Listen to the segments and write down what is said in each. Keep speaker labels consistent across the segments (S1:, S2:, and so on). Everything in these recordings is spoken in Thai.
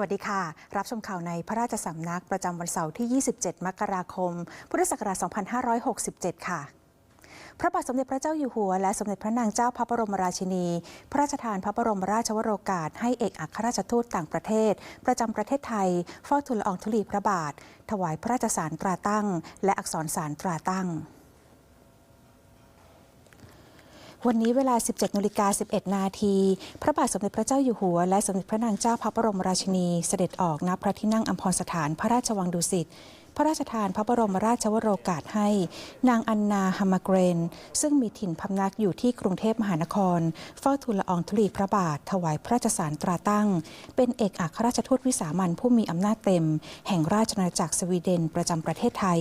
S1: สวัสดีค่ะ รับชมข่าวในพระราชสำนักประจำวันเสาร์ที่ 27 มกราคม พุทธศักราช 2567 ค่ะพระบาทสมเด็จพระเจ้าอยู่หัว และสมเด็จพระนางเจ้าพระบรมราชินี พระราชทานพระบรมราชวโรกาส ให้เอกอัครราชทูตต่างประเทศ ประจำประเทศไทยเฝ้าทูลละอองธุลีพระบาท ถวายพระราชสารตราตั้ง และอักษรสารตราตั้ง วันนี้เวลา 17นาฬิกา11 นาที พระบาทสมเด็จพระเจ้าอยู่หัว และสมเด็จพระนางเจ้าพระบรมราชินี เสด็จออกณพระที่นั่งอัมพรสถานพระราชวังดุสิตพระราชทานพระบรมราชวโรกาสให้ นางอันนาฮัมมาเกรน ซึ่งมีถิ่นพำนักอยู่ที่กรุงเทพมหานคร เฝ้าทูลละอองธุลีพระบาท ถวายพระราชสารตราตั้ง เป็นเอกอัครราชทูตวิสามันผู้มีอำนาจเต็ม แห่งราชอาณาจักรสวีเดนประจำประเทศไทย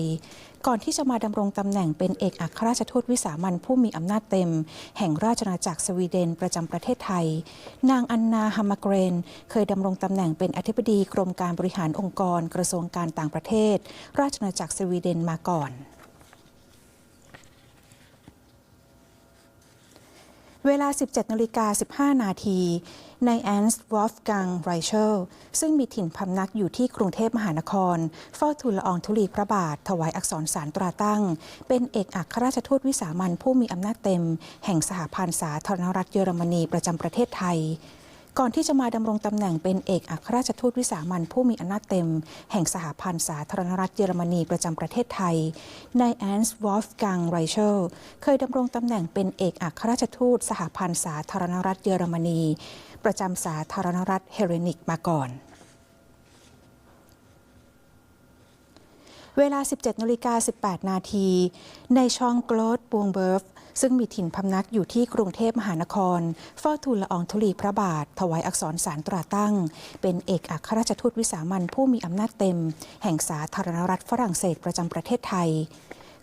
S1: ก่อนที่จะมาดำรงตำแหน่งเป็นเอกอัครราชทูตวิสามันผู้มีอำนาจเต็ม แห่งราชอาณาจักรสวีเดนประจำประเทศไทย นางอันนาฮัมมาเกรน เคยดำรงตำแหน่งเป็นอธิบดีกรมการบริหารองค์กร กระทรวงการต่างประเทศ ราชอาณาจักรสวีเดนมาก่อน เวลา 17นาฬิกา15 นาทีนายแอนส์วอฟกังไรเชลซึ่งมีถิ่นพำนักอยู่ที่กรุงเทพมหานครเฝ้าทูลละอองธุลีพระบาท ถวายอักษรสารตราตั้ง เป็นเอกอัครราชทูตวิสามันผู้มีอำนาจเต็ม แห่งสหพันธ์สาธารณรัฐเยอรมนีประจำประเทศไทย ก่อนที่จะมาดำรงตำแหน่งเป็นเอกอัครราชทูตวิสามันผู้มีอำนาจเต็ม แห่งสหพันธ์สาธารณรัฐเยอรมนีประจำประเทศไทย นายแอนส์วอลฟกังไรเชลเคยดำรงตำแหน่งเป็นเอกอัครราชทูตสหพันธ์สาธารณรัฐเยอรมนี ประจำสาธารณรัฐเฮเรนิกมาก่อนเวลา 17นาฬิกา18 นาที ในช่องโกลดบูงเบิร์ฟ ซึ่งมีถิ่นพำนักอยู่ที่กรุงเทพมหานคร เฝ้าทูลละอองธุลีพระบาท ถวายอักษรสารตราตั้ง เป็นเอกอัครราชทูตวิสามันผู้มีอำนาจเต็ม แห่งสาธารณรัฐฝรั่งเศสประจำประเทศไทย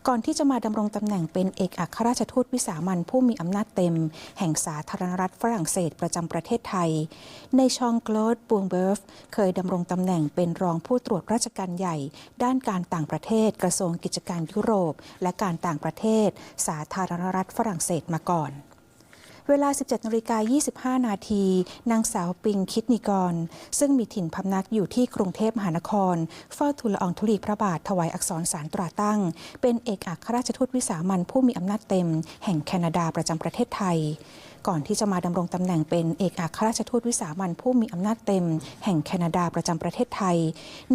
S1: ก่อนที่จะมาดำรงตำแหน่งเป็นเอกอัครราชทูตวิสามันผู้มีอำนาจเต็ม แห่งสาธารณรัฐฝรั่งเศสประจำประเทศไทย ในชองโกลดบูงเบิร์ฟเคยดำรงตำแหน่งเป็นรองผู้ตรวจราชการใหญ่ ด้านการต่างประเทศกระทรวงกิจการยุโรป และการต่างประเทศ สาธารณรัฐฝรั่งเศสมาก่อน เวลา 17นาฬิกา25 นาที นางสาวปิงคิดนิกร ซึ่งมีถิ่นพำนักอยู่ที่กรุงเทพมหานครเฝ้าทูลละอองธุลีพระบาทถวายอักษรสารตราตั้ง เป็นเอกอัครราชทูตวิสามันผู้มีอำนาจเต็ม แห่งแคนาดาประจำประเทศไทย ก่อนที่จะมาดำรงตำแหน่งเป็นเอกอัครราชทูตวิสามันผู้มีอำนาจเต็ม แห่งแคนาดาประจำประเทศไทย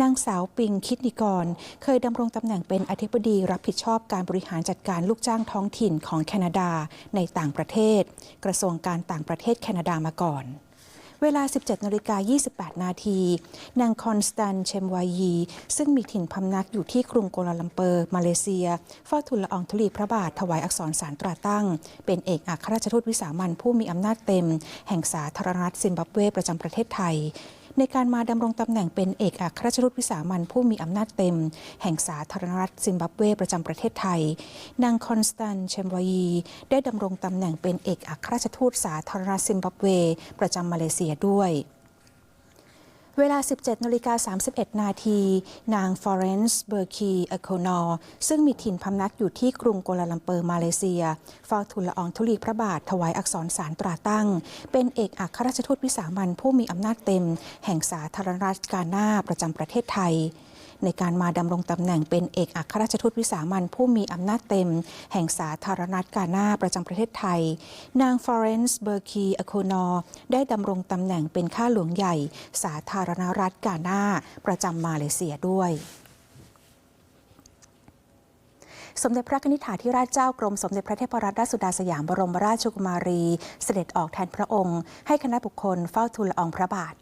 S1: นางสาวปิงคิดนิกร เคยดำรงตำแหน่งเป็นอธิบดีรับผิดชอบการบริหารจัดการลูกจ้างท้องถิ่นของแคนาดาในต่างประเทศ กระทรวงการต่างประเทศแคนาดามาก่อน เวลา 17นาฬิกา28 นาที นางคอนสแตนเชมวายี ซึ่งมีถิ่นพำนักอยู่ที่กรุงโกลาลัมเปอร์ มาเลเซียเฝ้าทูลละอองธุลีพระบาทถวายอักษรสารตราตั้ง เป็นเอกอัครราชทูตวิสามันผู้มีอำนาจเต็ม แห่งสาธารณรัฐซิมบับเวประจำประเทศไทย ในการมาดำรงตำแหน่งเป็นเอกอัครราชทูตวิสามันผู้มีอำนาจเต็ม แห่งสาธารณรัฐซิมบับเวประจำประเทศไทย นางคอนสแตนเชมวายีได้ดำรงตำแหน่งเป็นเอกอัครราชทูตสาธารณรัฐซิมบับเว ประจำมาเลเซียด้วย เวลา 17นาฬิกา31 นาที นางฟอเรนซ์เบอร์คีอโคนอซึ่งมีถิ่นพำนักอยู่ที่กรุงโกลาลัมเปอร์มาเลเซียเฝ้าทูลละอองธุลีพระบาทถวายอักษรสารตราตั้ง เป็นเอกอัครราชทูตวิสามันผู้มีอำนาจเต็ม แห่งสาธารณรัฐกาหน้าประจำประเทศไทย ในการมาดำรงตำแหน่งเป็นเอกอัครราชทูตวิสามันผู้มีอำนาจเต็ม แห่งสาธารณรัฐกาหน้าประจำประเทศไทย นางฟอเรนซ์เบอร์คีอโคนอได้ดำรงตำแหน่งเป็นข้าหลวงใหญ่ สาธารณรัฐกาหน้าประจำมาเลเซียด้วยสมเด็จพระนิธิถาธิราชเจ้ากรมสมเด็จพระเทพรัตนราชสุดาสยามบรมราชกุมารี เสด็จออกแทนพระองค์ ให้คณะบุคคลเฝ้าทูลละอองพระบาท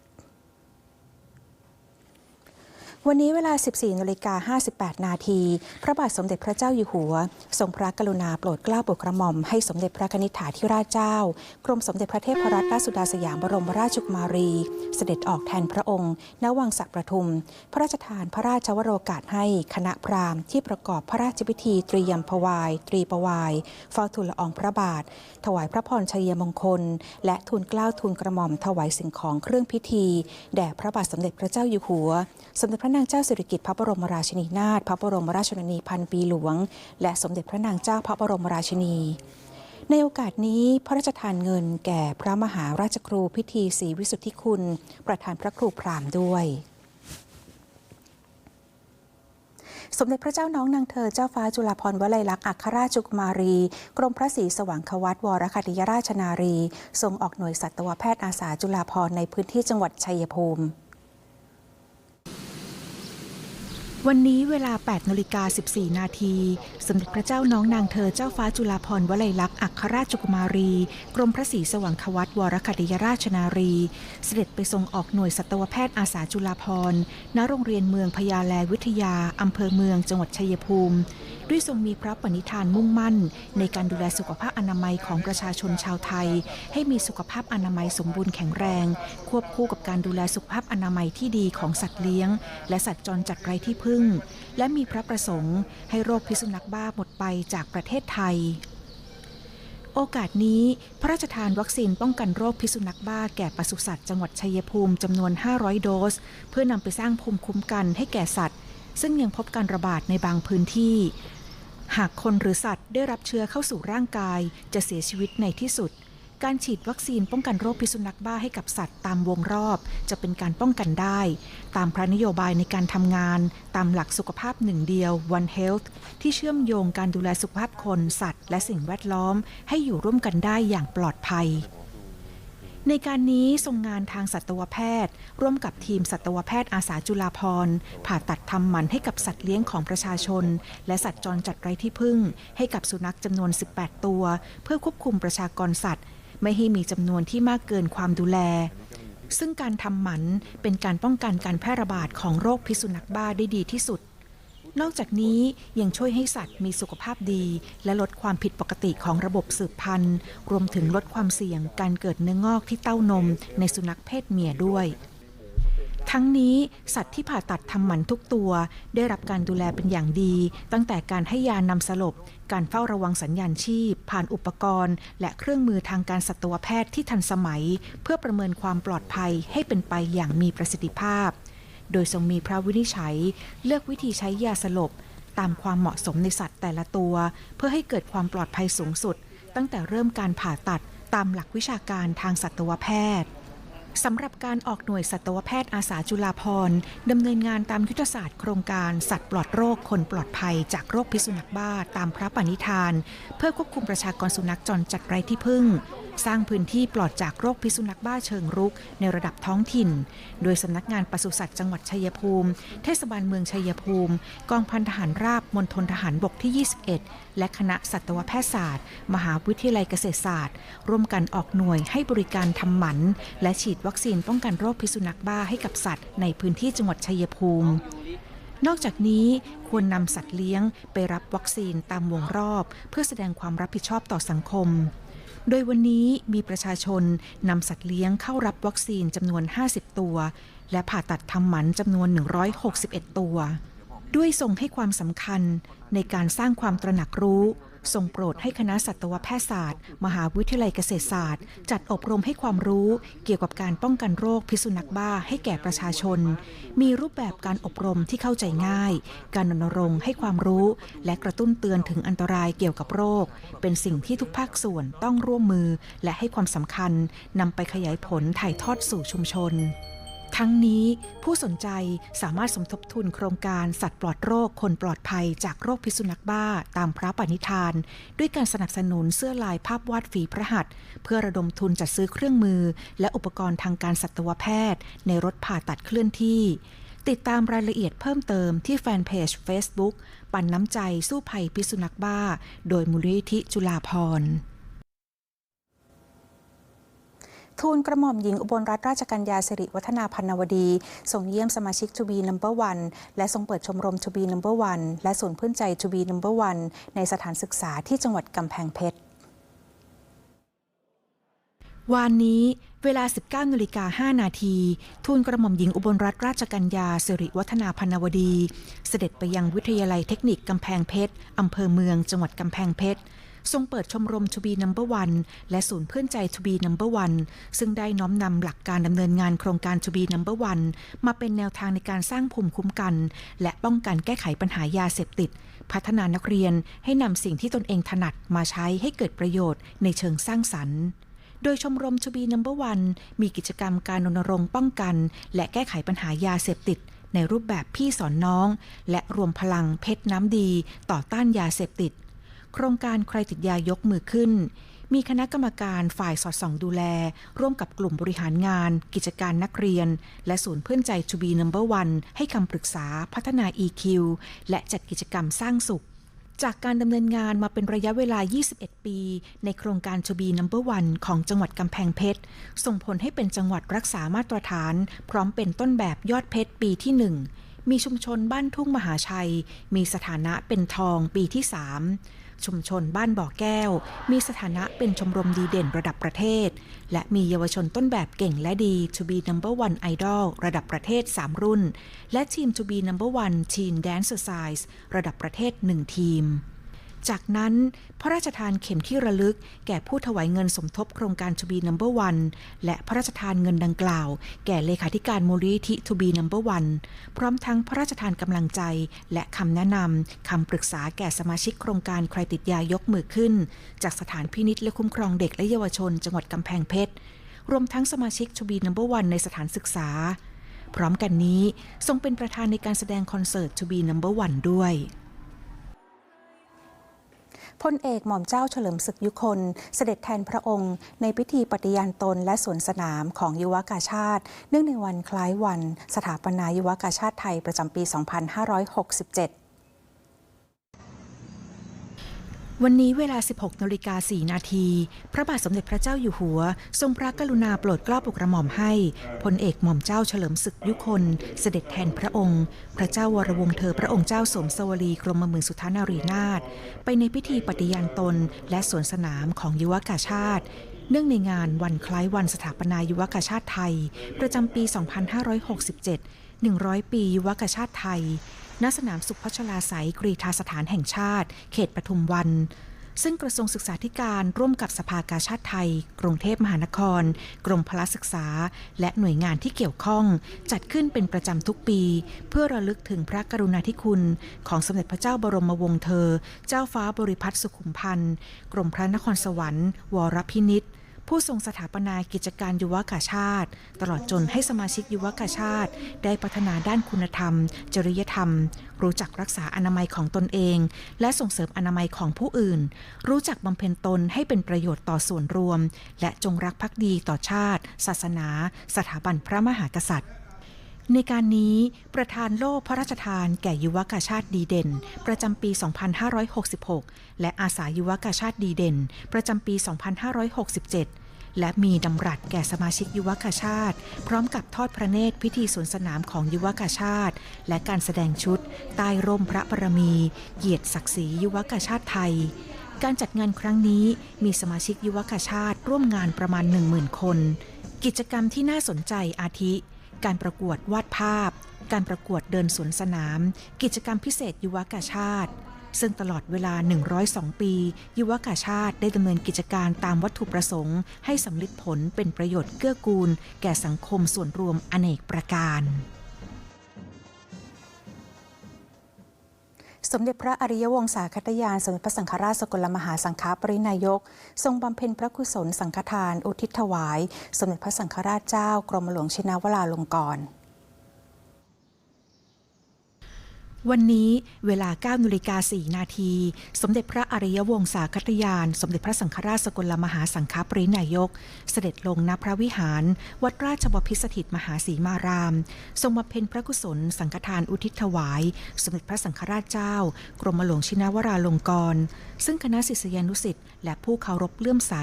S1: วันนี้เวลา 14นาฬิกา58 นาที พระบาทสมเด็จพระเจ้าอยู่หัว ทรงพระกรุณาโปรดเกล้าโปรดกระหม่อมให้สมเด็จพระนิธิถาธิราชเจ้า กรมสมเด็จพระเทพรัตนราชสุดาสยามบรมราชกุมารี เสด็จออกแทนพระองค์ ณ วังสักประทุม พระราชทานพระราชวโรกาสให้คณะพราหมณ์ที่ประกอบพระราชพิธีตรียมพวาย ตรีปวายเฝ้าทูลละอองพระบาท ถวายพระพรชัยมงคล และทูลเกล้าทูลกระหม่อมถวายสิ่งของเครื่องพิธี แด่พระบาทสมเด็จพระเจ้าอยู่หัว สมเด็จพระนางเจ้าสิริกิติ์พระบรมราชินีนาถพระบรมราชชนนีพันปีหลวง และสมเด็จพระนางเจ้าพระบรมราชินี ในโอกาสนี้พระราชทานเงินแก่พระมหาราชครูพิธีศรีวิสุทธิคุณ ประธานพระครูพรามด้วยสมเด็จพระเจ้าน้องนางเธอเจ้าฟ้าจุฬาภรณ์วลัยลักษณ์อัครราชกุมารี กรมพระศรีสว่างควัตวรคติยราชนารี ทรงออกหน่วยสัตวแพทย์อาสาจุฬาภรณ์ในพื้นที่จังหวัดชัยภูมิ วันนี้เวลา 8นาฬิกา14 นาที สมเด็จพระเจ้าน้องนางเธอเจ้าฟ้าจุฬาภรณ์วลัยลักษณ์อัครราชกุมารี กรมพระศรีสว่างควัตวรคดิยราชนารี เสด็จไปทรงออกหน่วยสัตวแพทย์อาสาจุฬาภรณ์ณโรงเรียนเมืองพญาแลวิทยา อำเภอเมืองจังหวัดชัยภูมิ ด้วยทรงมีพระปณิธานมุ่งมั่น ในการดูแลสุขภาพอนามัยของประชาชนชาวไทย ให้มีสุขภาพอนามัยสมบูรณ์แข็งแรง ควบคู่กับการดูแลสุขภาพอนามัยที่ดีของสัตว์เลี้ยง และสัตว์จรจัดไร้ที่พึ่ง และมีพระประสงค์ ให้โรคพิษสุนัขบ้าหมดไปจากประเทศไทยโอกาสนี้ พระราชทานวัคซีนป้องกันโรคพิษสุนัขบ้าแก่ปศุสัตว์จังหวัดชัยภูมิจำนวน 500 โดส เพื่อนำไปสร้างภูมิคุ้มกันให้แก่สัตว์ ซึ่งยังพบการระบาดในบางพื้นที่ หากคนหรือสัตว์ได้รับเชื้อเข้าสู่ร่างกาย จะเสียชีวิตในที่สุด การฉีดวัคซีนป้องกันโรคพิษสุนัขบ้าให้กับสัตว์ตามวงรอบ จะเป็นการป้องกันได้ ตามพระนโยบายในการทำงาน ตามหลักสุขภาพหนึ่งเดียว One Health ที่เชื่อมโยงการดูแลสุขภาพคน สัตว์ และสิ่งแวดล้อม ให้อยู่ร่วมกันได้อย่างปลอดภัย ในการนี้ทรงงานทางสัตวแพทย์ ร่วมกับทีมสัตวแพทย์อาสาจุฬาภร์ผ่าตัดทำหมันให้กับสัตว์เลี้ยงของประชาชน และสัตว์จรจัดไร้ที่พึ่ง ให้กับสุนัขจำนวน 18 ตัว เพื่อควบคุมประชากรสัตว์ ไม่ให้มีจำนวนที่มากเกินความดูแล ซึ่งการทำหมันเป็นการป้องกันการแพร่ระบาดของโรคพิษสุนัขบ้าได้ดีที่สุด นอกจากนี้ยังช่วยให้สัตว์มีสุขภาพดี และลดความผิดปกติของระบบสืบพันธุ์ รวมถึงลดความเสี่ยงการเกิดเนื้องอกที่เต้านมในสุนัขเพศเมียด้วย ทั้งนี้สัตว์ที่ผ่าตัดทำหมันทุกตัว ได้รับการดูแลเป็นอย่างดี ตั้งแต่การให้ยานำสลบ การเฝ้าระวังสัญญาณชีพ ผ่านอุปกรณ์ และเครื่องมือทางการสัตวแพทย์ที่ทันสมัย เพื่อประเมินความปลอดภัยให้เป็นไปอย่างมีประสิทธิภาพ โดยทรงมีพระวินิจฉัย เลือกวิธีใช้ยาสลบ ตามความเหมาะสมในสัตว์แต่ละตัว เพื่อให้เกิดความปลอดภัยสูงสุด ตั้งแต่เริ่มการผ่าตัดตามหลักวิชาการทางสัตวแพทย์สำหรับการออกหน่วยสัตวแพทย์อาสาจุฬาภรดำเนินงานตามยุทธศาสตร์โครงการสัตว์ปลอดโรคคนปลอดภัยจากโรคพิษสุนัขบ้าตามพระปณิธาน เพื่อควบคุมประชากรสุนัขจรจัดไร้ที่พึ่ง สร้างพื้นที่ปลอดจากโรคพิษสุนัขบ้าเชิงรุกในระดับท้องถิ่น โดยสำนักงานปศุสัตว์จังหวัดชัยภูมิ เทศบาลเมืองชัยภูมิ กองพันทหารราบมณฑลทหารบกที่ 21 และคณะสัตวแพทยศาสตร์ มหาวิทยาลัยเกษตรศาสตร์ ร่วมกันออกหน่วยให้บริการทำหมัน และฉีดวัคซีนป้องกันโรคพิษสุนัขบ้าให้กับสัตว์ในพื้นที่จังหวัดชัยภูมินอกจากนี้ควรนำสัตว์เลี้ยงไปรับวัคซีนตามวงรอบ เพื่อแสดงความรับผิดชอบต่อสังคม โดยวันนี้มีประชาชนนำสัตว์เลี้ยงเข้ารับวัคซีนจำนวน 50 ตัว และผ่าตัดทำหมันจำนวน 161 ตัว ด้วยทรงให้ความสำคัญในการสร้างความตระหนักรู้ ทรงโปรดให้คณะสัตวแพทยศาสตร์ มหาวิทยาลัยเกษตรศาสตร์ จัดอบรมให้ความรู้เกี่ยวกับการป้องกันโรคพิษสุนัขบ้าให้แก่ประชาชน มีรูปแบบการอบรมที่เข้าใจง่าย การรณรงค์ให้ความรู้ และกระตุ้นเตือนถึงอันตรายเกี่ยวกับโรค เป็นสิ่งที่ทุกภาคส่วนต้องร่วมมือ และให้ความสำคัญนำไปขยายผลถ่ายทอดสู่ชุมชน ทั้งนี้ผู้สนใจสามารถสมทบทุนโครงการสัตว์ปลอดโรคคนปลอดภัยจากโรคพิษสุนัขบ้าตามพระปณิธาน ด้วยการสนับสนุนเสื้อลายภาพวาดฝีพระหัตถ์เพื่อระดมทุนจัดซื้อเครื่องมือ และอุปกรณ์ทางการสัตวแพทย์ ในรถผ่าตัดเคลื่อนที่ ติดตามรายละเอียดเพิ่มเติมที่แฟนเพจ Facebook ปันน้ำใจสู้ภัยพิษสุนัขบ้า โดยมูลนิธิจุฬาภรณ์ ทูลกระหม่อมหญิงอุบลรัตนราชกัญญาสิริวัฒนาพันนวดีส่งเยี่ยมสมาชิก To be number one และทรงเปิดชมรม To be number one และศูนย์พื้นใจ To be number one ในสถานศึกษาที่จังหวัดกำแพงเพชรวานนี้เวลา 19นาฬิกา5นาที ทูลกระหม่อมหญิงอุบลรัตนราชกัญญาสิริวัฒนาพันนวดี เสด็จไปยังวิทยาลัยเทคนิคกำแพงเพชรอำเภอเมืองจังหวัดกำแพงเพชร ทรงเปิดชมรม To be number one และศูนย์เพื่อนใจ To be number one ซึ่งได้น้อมนำหลักการดำเนินงานโครงการ To be number one มาเป็นแนวทางในการสร้างภูมิคุ้มกัน และป้องกันแก้ไขปัญหายาเสพติด พัฒนานักเรียนให้นำสิ่งที่ตนเองถนัดมาใช้ให้เกิดประโยชน์ในเชิงสร้างสรรค์โดยชมรมชูบีนัมเบอร์วันมีกิจกรรมการรณรงค์ป้องกัน และแก้ไขปัญหายาเสพติด ในรูปแบบพี่สอนน้อง และรวมพลังเพชรน้ำดี ต่อต้านยาเสพติด โครงการใครติดยายกมือขึ้น มีคณะกรรมการฝ่ายสอดส่องดูแล ร่วมกับกลุ่มบริหารงาน กิจการนักเรียน และศูนย์เพื่อนใจชูบีนัมเบอร์วันให้คำปรึกษาพัฒนา EQ และจัดกิจกรรมสร้างสุขจากการดำเนินงานมาเป็นระยะเวลา 21 ปี ในโครงการชูบีนัมเบอร์วันของจังหวัดกำแพงเพชร ส่งผลให้เป็นจังหวัดรักษามาตรฐาน พร้อมเป็นต้นแบบยอดเพชรปีที่ 1 มีชุมชนบ้านทุ่งมหาชัย มีสถานะเป็นทองปีที่ 3 ชุมชนบ้านบ่อแก้ว มีสถานะเป็นชมรมดีเด่นระดับประเทศ และมีเยาวชนต้นแบบเก่งและดี To be number one idol ระดับประเทศ 3 รุ่น และทีม To be number one teen dancer size ระดับประเทศ 1 ทีม จากนั้นพระราชทานเข็มที่ระลึก แก่ผู้ถวายเงินสมทบโครงการ To be number one และพระราชทานเงินดังกล่าว แก่เลขาธิการมูลนิธิ To be number one พร้อมทั้งพระราชทานกำลังใจ และคำแนะนำคำปรึกษาแก่สมาชิกโครงการใครติดยายกมือขึ้น จากสถานพินิษและคุ้มครองเด็กและเยาวชน จังหวัดกำแพงเพชรรวมทั้งสมาชิก To be number one ในสถานศึกษา พร้อมกันนี้ทรงเป็นประธานในการแสดงคอนเสิร์ต To be number one ด้วย พลเอกหม่อมเจ้าเฉลิมศึกยุคน เสด็จแทนพระองค์ ในพิธีปฏิญาณตนและสวนสนามของยุวกาชาติ เนื่องในวันคล้ายวัน สถาปนายุวกาชาติไทยประจำปี 2567 วันนี้เวลา 16นาฬิกา4นาที พระบาทสมเด็จพระเจ้าอยู่หัว ทรงพระกรุณาโปรดเกล้าโปรดกระหม่อมให้พลเอกหม่อมเจ้าเฉลิมศึกยุคน เสด็จแทนพระองค์ พระเจ้าวรวงเธอพระองค์เจ้าสมสวลีกรมหมื่นสุทานารีนาถไปในพิธีปฏิญาณตนและสวนสนามของยุวกาชาติ เนื่องในงานวันคล้ายวันสถาปนายุวกาชาติไทย ประจำปี 2567 100 ปียุวกาชาติไทย ณสนามสุขพัชลาไสยกรีฑาสถานแห่งชาติ เขตปทุมวัน ซึ่งกระทรวงศึกษาธิการร่วมกับสภากาชาติไทย กรุงเทพมหานคร กรมพละศึกษา และหน่วยงานที่เกี่ยวข้อง จัดขึ้นเป็นประจำทุกปี เพื่อระลึกถึงพระกรุณาธิคุณ ของสมเด็จพระเจ้าบรมวงศ์เธอ เจ้าฟ้าบริพัตรสุขุมพันธ์ กรมพระนครสวรรค์ วรพินิษฐ์ ผู้ทรงสถาปนากิจการยุวกาชาติ ตลอดจนให้สมาชิกยุวกาชาติ ได้พัฒนาด้านคุณธรรม จริยธรรม รู้จักรักษาอนามัยของตนเอง และส่งเสริมอนามัยของผู้อื่น รู้จักบำเพ็ญตนให้เป็นประโยชน์ต่อส่วนรวม และจงรักภักดีต่อชาติ ศาสนา สถาบันพระมหากษัตริย์ ในการนี้ประธานโล่พระราชทานแก่ยุวกาชาติดีเด่น ประจำปี 2566 และอาสายุวกาชาติดีเด่น ประจำปี 2567 และมีดำรัสแก่สมาชิกยุวกาชาติ พร้อมกับทอดพระเนตรพิธีสวนสนามของยุวกาชาติ และการแสดงชุด ใต้ร่มพระบรมีเหยียดศักดิ์ศรียุวกาชาติไทยการจัดงานครั้งนี้มีสมาชิกยุวกาชาติร่วมงานประมาณ 10,000 คน กิจกรรมที่น่าสนใจอาทิ การประกวดวาดภาพ การประกวดเดินสวนสนาม กิจกรรมพิเศษยุวกาชาติ ซึ่งตลอดเวลา 102 ปี ยุวกาชาติได้ดำเนินกิจการตามวัตถุประสงค์ ให้สำลิดผลเป็นประโยชน์เกื้อกูล แก่สังคมส่วนรวมอเนกประการ สมเด็จพระอริยวงศาคตยาน สมเด็จพระสังฆราชสกลมหาสังฆปรินายก ทรงบำเพ็ญพระกุศลสังฆทาน อุทิศถวาย สมเด็จพระสังฆราชเจ้ากรมหลวงชินวราลงกรณ์ วันนี้เวลา9นาฬิกา4นาที สมเด็จพระอริยวงศาคตยาน สมเด็จพระสังฆราชสกลมหาสังฆปรินายก เสด็จลงณพระวิหาร วัดราชบพิสถิตมหาศรีมาราม ทรงบำเพ็ญพระกุศล สังฆทานอุทิศถวาย สมเด็จพระสังฆราชเจ้า กรมหลวงชินวราลงกรณ์ซึ่งคณะศิษยานุศิษย์และผู้เคารพเลื่อมใส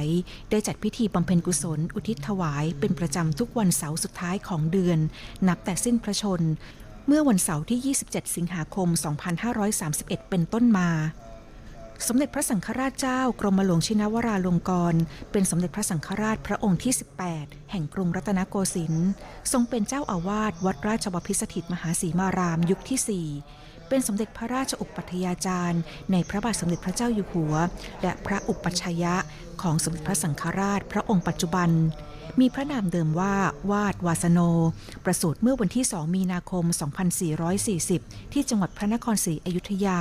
S1: ได้จัดพิธีบำเพ็ญกุศล อุทิศถวาย เป็นประจำทุกวันเสาร์สุดท้ายของเดือน นับแต่สิ้นพระชน เมื่อวันเสาร์ที่ 27 สิงหาคม 2531 เป็นต้นมา สมเด็จพระสังฆราชเจ้ากรมหลวงชินวราลงกรณ์เป็นสมเด็จพระสังฆราชพระองค์ที่ 18 แห่งกรุงรัตนโกสินทร์ ทรงเป็นเจ้าอาวาสวัดราชบพิสถิตมหาศรีมารามยุคที่ 4เป็นสมเด็จพระราชอุปัฏยาจารย์ ในพระบาทสมเด็จพระเจ้าอยู่หัว และพระอุปัชยะของสมเด็จพระสังฆราชพระองค์ปัจจุบัน มีพระนามเดิมว่าวาดวาสโน ประสูติเมื่อวันที่ 2 มีนาคม 2440 ที่จังหวัดพระนครศรีอยุธยา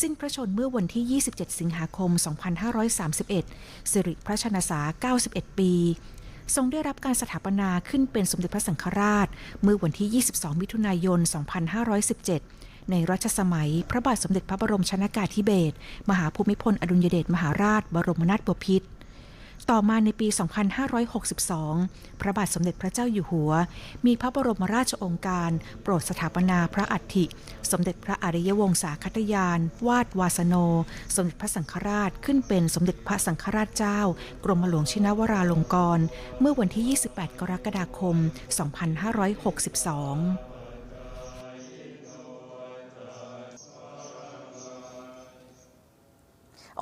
S1: สิ้นพระชนม์เมื่อวันที่ 27 สิงหาคม 2531 สิริพระชนษา 91 ปี ทรงได้รับการสถาปนาขึ้นเป็นสมเด็จพระสังฆราช เมื่อวันที่ 22 มิถุนายน 2517ในรัชสมัย พระบาทสมเด็จพระบรมชนากาธิเบศรมหาภูมิพลอดุลยเดชมหาราช บรมนาถบพิตร ต่อมาในปี 2562 พระบาทสมเด็จพระเจ้าอยู่หัว มีพระบรมราชองค์การ โปรดสถาปนาพระอัฐิ สมเด็จพระอริยวงศาคตยาน วาดวาสโน สมเด็จพระสังฆราชขึ้นเป็นสมเด็จพระสังฆราชเจ้า กรมหลวงชินวราลงกรณ์เมื่อวันที่ 28 กรกฎาคม 2562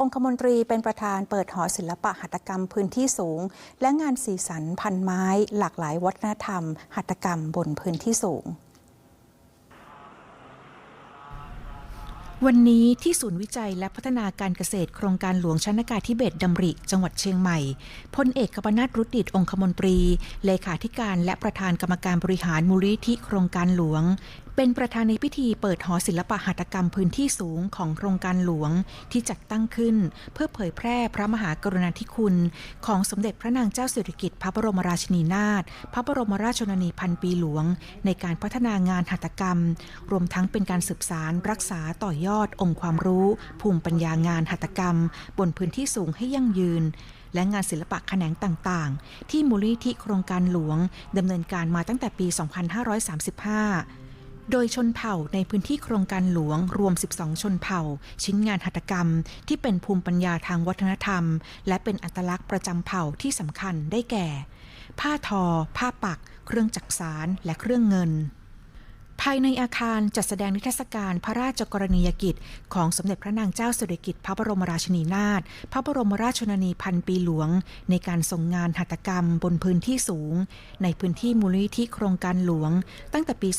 S1: องคมนตรีเป็นประธานเปิดหอศิลปะหัตถกรรมพื้นที่สูง และงานสีสันพันไม้ หลากหลายวัฒนธรรม หัตถกรรมบนพื้นที่สูงวันนี้ที่ศูนย์วิจัยและพัฒนาการเกษตรโครงการหลวงชนากาธิเบศดำริ จังหวัดเชียงใหม่พลเอกกบนาถรุดดิตองคมนตรี เลขาธิการและประธานกรรมการบริหารมูลนิธิโครงการหลวงเป็นประธานในพิธีเปิดหอศิลปะหัตถกรรมพื้นที่สูงของโครงการหลวงที่จัดตั้งขึ้น เพื่อเผยแพร่พระมหากรุณาธิคุณ ของสมเด็จพระนางเจ้าสิริกิติ์พระบรมราชินีนาถพระบรมราชชนนีพันปีหลวง ในการพัฒนางานหัตถกรรม รวมทั้งเป็นการสืบสารรักษาต่อยอดองค์ความรู้ ภูมิปัญญางานหัตถกรรม บนพื้นที่สูงให้ยั่งยืนและงานศิลปะแขนงต่างๆ ที่มูลนิธิโครงการหลวงดำเนินการมาตั้งแต่ปี 2535 โดยชนเผ่าในพื้นที่โครงการหลวงรวม 12 ชนเผ่า ชิ้นงานหัตถกรรม ที่เป็นภูมิปัญญาทางวัฒนธรรม และเป็นอัตลักษณ์ประจำเผ่าที่สำคัญได้แก่ ผ้าทอ ผ้าปัก เครื่องจักสารและเครื่องเงิน ภายในอาคารจัดแสดงนิทรรศการพระราชกรณียกิจ ของสมเด็จพระนางเจ้าสิริกิติ์พระบรมราชินีนาถ พระบรมราชชนนีพันปีหลวง ในการส่งงานหัตถกรรมบนพื้นที่สูง ในพื้นที่มูลนิธิโครงการหลวง ตั้งแต่ปี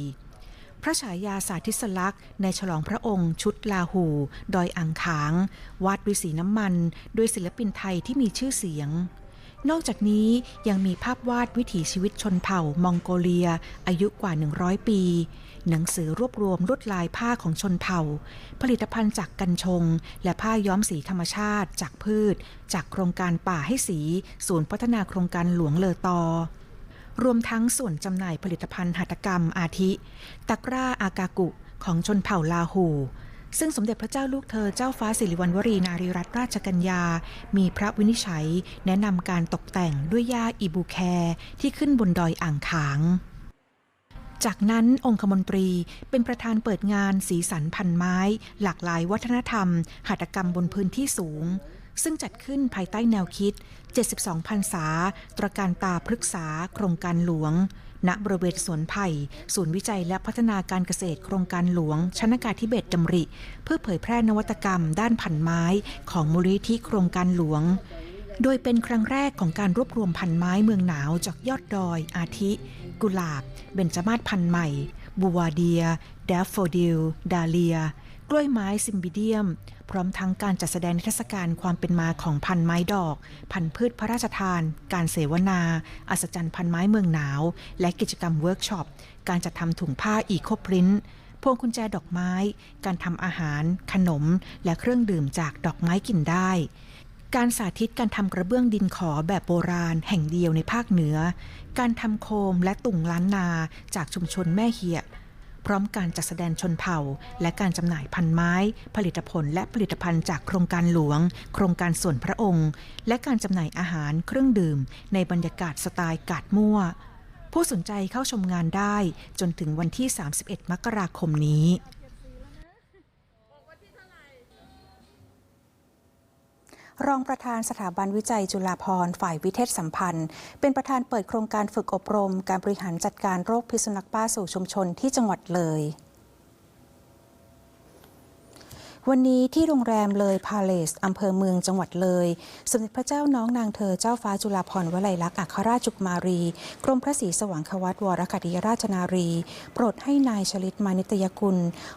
S1: 2514พระฉายาสาธิสลักษณ์ในฉลองพระองค์ ชุดลาหู ดอยอ่างขาง วาดด้วยสีน้ำมัน โดยศิลปินไทยที่มีชื่อเสียง นอกจากนี้ยังมีภาพวาดวิถีชีวิตชนเผ่ามองโกเลีย อายุกว่า 100 ปี หนังสือรวบรวมลวดลายผ้าของชนเผ่า ผลิตภัณฑ์จากกันชง และผ้าย้อมสีธรรมชาติ จากพืช จากโครงการป่าให้สี ศูนย์พัฒนาโครงการหลวงเลอตอรวมทั้งส่วนจำหน่ายผลิตภัณฑ์หัตถกรรมอาทิ ตะกร้าอากากุ ของชนเผ่าลาหู ซึ่งสมเด็จพระเจ้าลูกเธอเจ้าฟ้าสิริวัณวรีนารีรัตนราชกัญญา มีพระวินิจฉัย แนะนำการตกแต่งด้วยหญ้าอีบูแคร์ที่ขึ้นบนดอยอ่างขาง จากนั้นองคมนตรีเป็นประธานเปิดงานสีสันพันไม้ หลากหลายวัฒนธรรม หัตถกรรมบนพื้นที่สูง ซึ่งจัดขึ้นภายใต้แนวคิด 72พรรษาตรการตาพฤกษา โครงการหลวง ณบริเวณสวนไผ่ศูนย์วิจัยและพัฒนาการเกษตรโครงการหลวง ชนากาธิเบศรดำริ เพื่อเผยแพร่นวัตกรรม ด้านพันไม้ ของมูลนิธิโครงการหลวง โดยเป็นครั้งแรกของการรวบรวมพันไม้เมืองหนาวจากยอดดอย อาทิ กุหลาบ เบญจมาศพันใหม่บูวเดีย แดฟโฟดิล ดาเลีย กล้วยไม้ซิมบิเดียม พร้อมทั้งการจัดแสดงนิทรรศการความเป็นมาของพันไม้ดอก พันพืชพระราชทาน การเสวนา อัศจรรย์พันไม้เมืองหนาว และกิจกรรมเวิร์กช็อป การจัดทำถุงผ้าอีโคพริ้นพวงกุญแจดอกไม้ การทำอาหาร ขนม และเครื่องดื่มจากดอกไม้กินได้การสาธิตการทำกระเบื้องดินขอแบบโบราณแห่งเดียวในภาคเหนือ การทำโคมและตุ่งล้านนาจากชุมชนแม่เหีย ร้อมการจัดแสดงชนเผ่า และการจำหน่ายพันไม้ ผลิตผลและผลิตภัณฑ์จากโครงการหลวง โครงการส่วนพระองค์ และการจำหน่ายอาหารเครื่องดื่ม ในบรรยากาศสไตล์กาดมั่ว ผู้สนใจเข้าชมงานได้จนถึงวันที่ 31 มกราคมนี้ รองประธานสถาบันวิจัยจุฬาภรณ์ฝ่ายวิเทศสัมพันธ์ เป็นประธานเปิดโครงการฝึกอบรม การบริหารจัดการโรคพิษสุนัขบ้าสู่ชุมชนที่จังหวัดเลย วันนี้ที่โรงแรมเลยพาเลสอำเภอเมืองจังหวัดเลย สมเด็จพระเจ้าน้องนางเธอเจ้าฟ้าจุฬาภรณ์วลัยลักษณ์อัครราชจุกมารี กรมพระศรีสว่างควัตวรกัติยราชนารี โปรดให้นายชลิตมานิตยกุล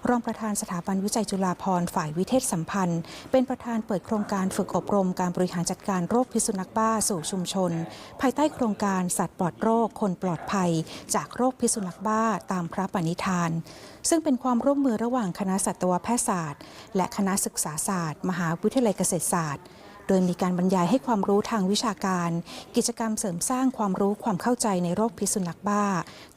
S1: รองประธานสถาบันวิจัยจุฬาภรณ์ฝ่ายวิเทศสัมพันธ์ เป็นประธานเปิดโครงการฝึกอบรมการบริหารจัดการโรคพิษสุนัขบ้าสู่ชุมชน ภายใต้โครงการสัตว์ปลอดโรคคนปลอดภัย จากโรคพิษสุนัขบ้าตามพระปณิธาน ซึ่งเป็นความร่วมมือระหว่างคณะสัตวแพทยศาสตร์ และคณะศึกษาศาสตร์ มหาวิทยาลัยเกษตรศาสตร์ โดยมีการบรรยายให้ความรู้ทางวิชาการ กิจกรรมเสริมสร้างความรู้ความเข้าใจในโรคพิษสุนัขบ้า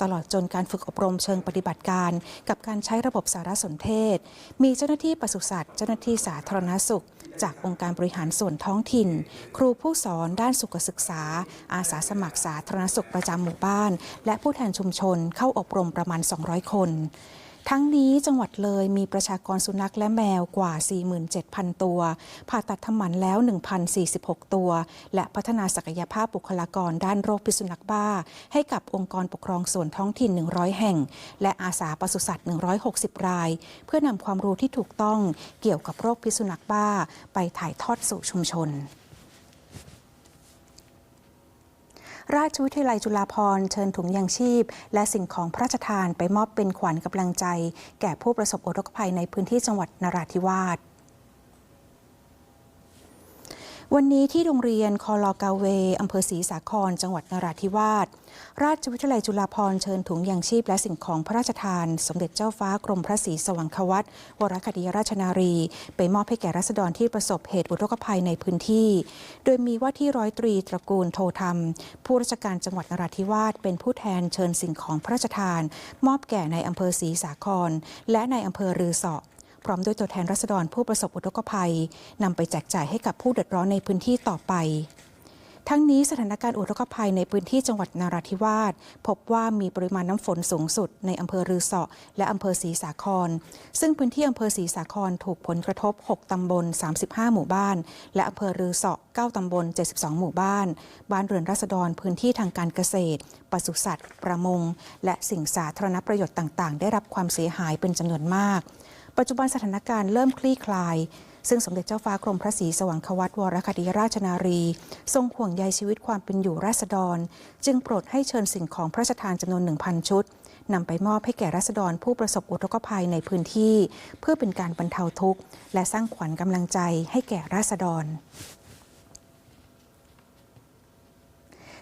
S1: ตลอดจนการฝึกอบรมเชิงปฏิบัติการ กับการใช้ระบบสารสนเทศ มีเจ้าหน้าที่ปศุสัตว์เจ้าหน้าที่สาธารณสุขจากองค์การบริหารส่วนท้องถิ่น ครูผู้สอนด้านสุขศึกษา อาสาสมัครสาธารณสุขประจำหมู่บ้าน และผู้แทนชุมชนเข้าอบรมประมาณ 200 คน ทั้งนี้จังหวัดเลยมีประชากรสุนัขและแมวกว่า 47,000 ตัว ผ่าตัดทำหมันแล้ว 1,046 ตัว และพัฒนาศักยภาพบุคลากรด้านโรคพิษสุนัขบ้า ให้กับองค์กรปกครองส่วนท้องถิ่น 100 แห่ง และอาสาปศุสัตว์ 160 ราย เพื่อนำความรู้ที่ถูกต้องเกี่ยวกับโรคพิษสุนัขบ้า ไปถ่ายทอดสู่ชุมชน ราชวิทยาลัยจุฬาภรณ์เชิญถุงยางชีพ และสิ่งของพระราชทานไปมอบเป็นขวัญกำลังใจ แก่ผู้ประสบอุทกภัยในพื้นที่จังหวัดนราธิวาสวันนี้ที่โรงเรียนคอลอกาเวอำเภอศรีสาคร จังหวัดนราธิวาส ราชวิทยาลัยจุฬาภรณ์เชิญถุงยางชีพและสิ่งของพระราชทาน สมเด็จเจ้าฟ้ากรมพระศรีสว่างควัตวรคดีราชนารี ไปมอบให้แก่รัษฎรที่ประสบเหตุอุทกภัยในพื้นที่ โดยมีว่าที่ร้อยตรีตระกูลโทธรรม ผู้ราชการจังหวัดนราธิวาสเป็นผู้แทนเชิญสิ่งของพระราชทาน มอบแก่ในอำเภอศรีสาคร และในอำเภอรือเสาะพร้อมด้วยตัวแทนรัษฎรผู้ประสบอุทกภัยนำไปแจกจ่ายให้กับผู้เดือดร้อนในพื้นที่ต่อไป ทั้งนี้สถานการณ์อุทกภัยในพื้นที่จังหวัดนาราธิวาสพบว่ามีปริมาณน้ำฝนสูงสุดในอำเภอรือเสาะและอำเภอศรีสาคร ซึ่งพื้นที่อำเภอศรีสาครถูกผลกระทบ 6 ตำบล 35 หมู่บ้าน และอำเภอรือเสาะ9 ตำบล 72 หมู่บ้าน บ้านเรือนราษฎรพื้นที่ทางการเกษตร ปศุสัตว์ ประมง และสิ่งสาธารณประโยชน์ต่าง ๆ ได้รับความเสียหายเป็นจำนวนมาก ปัจจุบันสถานการณ์เริ่มคลี่คลาย ซึ่งสมเด็จเจ้าฟ้ากรมพระศรีสว่างควัตวรคดีราชนารี ทรงห่วงใยชีวิตความเป็นอยู่ราษฎร จึงโปรดให้เชิญสิ่งของพระราชทานจำนวน 1,000 ชุดนำไปมอบให้แก่ราษฎรผู้ประสบอุทกภัยในพื้นที่ เพื่อเป็นการบรรเทาทุกข์ และสร้างขวัญกำลังใจให้แก่ราษฎร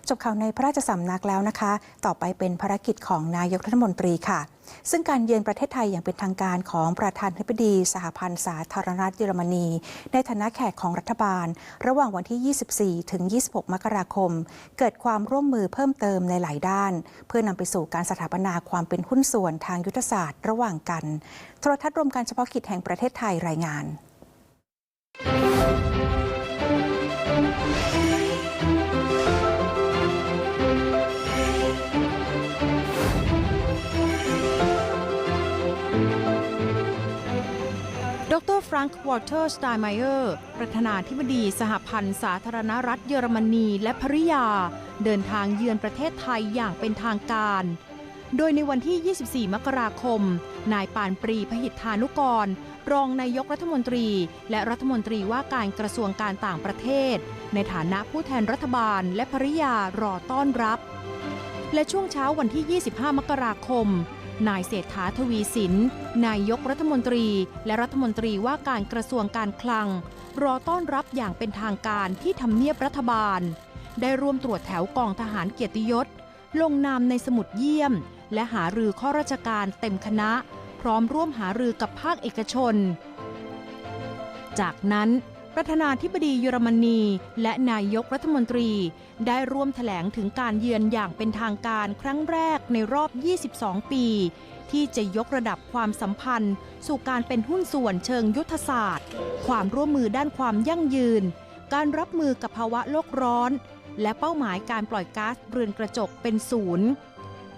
S1: จบข่าวในพระราชสำนักแล้วนะคะ ต่อไปเป็นภารกิจของนายกรัฐมนตรีค่ะ ซึ่งการเยือนประเทศไทยอย่างเป็นทางการของประธานาธิบดี สหพันธ์สาธารณรัฐเยอรมนี ในฐานะแขกของรัฐบาล ระหว่างวันที่ 24 ถึง 26 มกราคม เกิดความร่วมมือเพิ่มเติมในหลายด้าน เพื่อนำไปสู่การสถาปนาความเป็นหุ้นส่วนทางยุทธศาสตร์ระหว่างกัน โทรทัศน์รวมการเฉพาะกิจแห่งประเทศไทยรายงาน
S2: รังก์วอเตอร์สไตน์ไมเออร์ประธานาธิบดีสหพันธ์สาธารณรัฐเยอรมนีและภริยา เดินทางเยือนประเทศไทยอย่างเป็นทางการ โดยในวันที่ 24 มกราคม นายปานปรีพหิทธานุกร รองนายกรัฐมนตรี และรัฐมนตรีว่าการกระทรวงการต่างประเทศ ในฐานะผู้แทนรัฐบาลและภริยารอต้อนรับ และช่วงเช้าวันที่ 25 มกราคม นายเศรษฐาทวีสิน นายกรัฐมนตรี และรัฐมนตรีว่าการกระทรวงการคลัง รอต้อนรับอย่างเป็นทางการที่ทำเนียบรัฐบาล ได้ร่วมตรวจแถวกองทหารเกียรติยศ ลงนามในสมุดเยี่ยม และหารือข้อราชการเต็มคณะ พร้อมร่วมหารือกับภาคเอกชน จากนั้น ประธานาธิบดีเยอรมนี และนายกรัฐมนตรี ได้ร่วมแถลงถึงการเยือนอย่างเป็นทางการครั้งแรกในรอบ 22 ปี ที่จะยกระดับความสัมพันธ์ สู่การเป็นหุ้นส่วนเชิงยุทธศาสตร์ ความร่วมมือด้านความยั่งยืน การรับมือกับภาวะโลกร้อน และเป้าหมายการปล่อยก๊าซเรือนกระจกเป็นศูนย์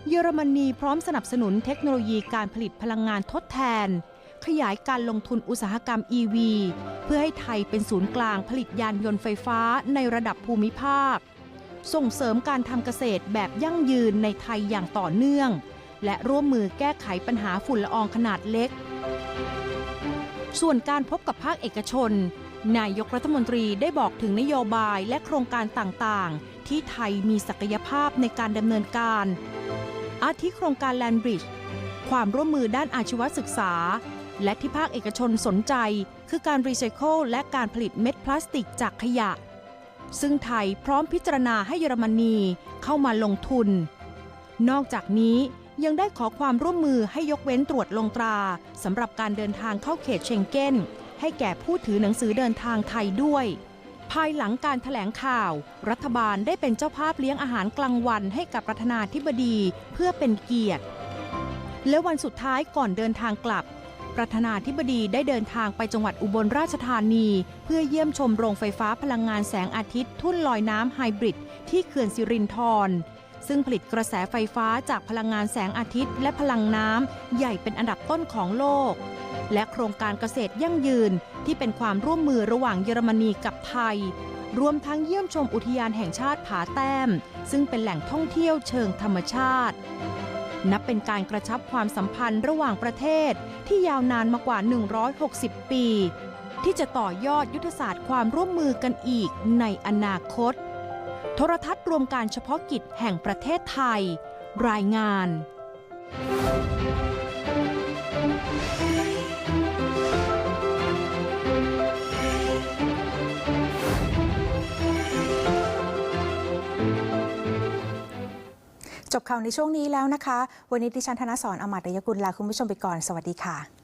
S2: เยอรมนีพร้อมสนับสนุนเทคโนโลยีการผลิตพลังงานทดแทน ขยายการลงทุนอุตสาหกรรม EV เพื่อให้ไทยเป็นศูนย์กลางผลิตยานยนต์ไฟฟ้าในระดับภูมิภาค ส่งเสริมการทำเกษตรแบบยั่งยืนในไทยอย่างต่อเนื่อง และร่วมมือแก้ไขปัญหาฝุ่นละอองขนาดเล็ก ส่วนการพบกับภาคเอกชน นายกรัฐมนตรีได้บอกถึงนโยบายและโครงการต่างๆ ที่ไทยมีศักยภาพในการดำเนินการ อาทิโครงการแลนบริดจ์ความร่วมมือด้านอาชีวศึกษา และที่ภาคเอกชนสนใจ คือการรีไซเคิลและการผลิตเม็ดพลาสติกจากขยะ ซึ่งไทยพร้อมพิจารณาให้เยอรมนีเข้ามาลงทุน นอกจากนี้ยังได้ขอความร่วมมือให้ยกเว้นตรวจลงตราสำหรับการเดินทางเข้าเขตเชงเก้น ให้แก่ผู้ถือหนังสือเดินทางไทยด้วย ภายหลังการถแถลงข่าว รัฐบาลได้เป็นเจ้าภาพเลี้ยงอาหารกลางวันให้กับประธานาธิบดีเพื่อเป็นเกียรติ และวันสุดท้ายก่อนเดินทางกลับ ประธานาธิบดีได้เดินทางไปจังหวัดอุบลราชธานี เพื่อเยี่ยมชมโรงไฟฟ้าพลังงานแสงอาทิตย์ทุ่นลอยน้ำไฮบริดที่เขื่อนสิรินธรซึ่งผลิตกระแสไฟฟ้าจากพลังงานแสงอาทิตย์ และพลังน้ำใหญ่เป็นอันดับต้นของโลก และโครงการเกษตรยั่งยืนที่เป็นความร่วมมือระหว่างเยอรมนีกับไทย รวมทั้งเยี่ยมชมอุทยานแห่งชาติผาแต้ม ซึ่งเป็นแหล่งท่องเที่ยวเชิงธรรมชาติ นับเป็นการกระชับความสัมพันธ์ระหว่างประเทศที่ยาวนานมากว่า 160 ปี ที่จะต่อยอดยุทธศาสตร์ความร่วมมือกันอีกในอนาคต โทรทัศน์รวมการเฉพาะกิจแห่งประเทศไทย รายงาน
S1: จบข่าวในช่วงนี้แล้วนะคะ วันนี้ดิฉันธนสรอมรยกุลลาคุณผู้ชมไปก่อน สวัสดีค่ะ